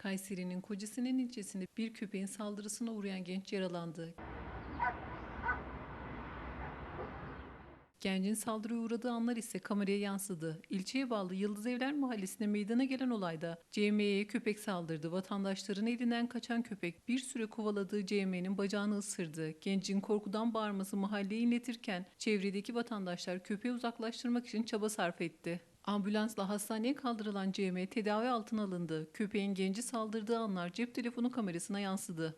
Kayseri'nin Kocasinan ilçesinde bir köpeğin saldırısına uğrayan genç yaralandı. Gencin saldırıya uğradığı anlar ise kameraya yansıdı. İlçeye bağlı Yıldız Evler Mahallesi'nde meydana gelen olayda CM'ye köpek saldırdı. Vatandaşların elinden kaçan köpek bir süre kovaladığı CM'nin bacağını ısırdı. Gencin korkudan bağırması mahalleye inletirken çevredeki vatandaşlar köpeği uzaklaştırmak için çaba sarf etti. Ambulansla hastaneye kaldırılan CM tedavi altına alındı. Köpeğin genci saldırdığı anlar cep telefonu kamerasına yansıdı.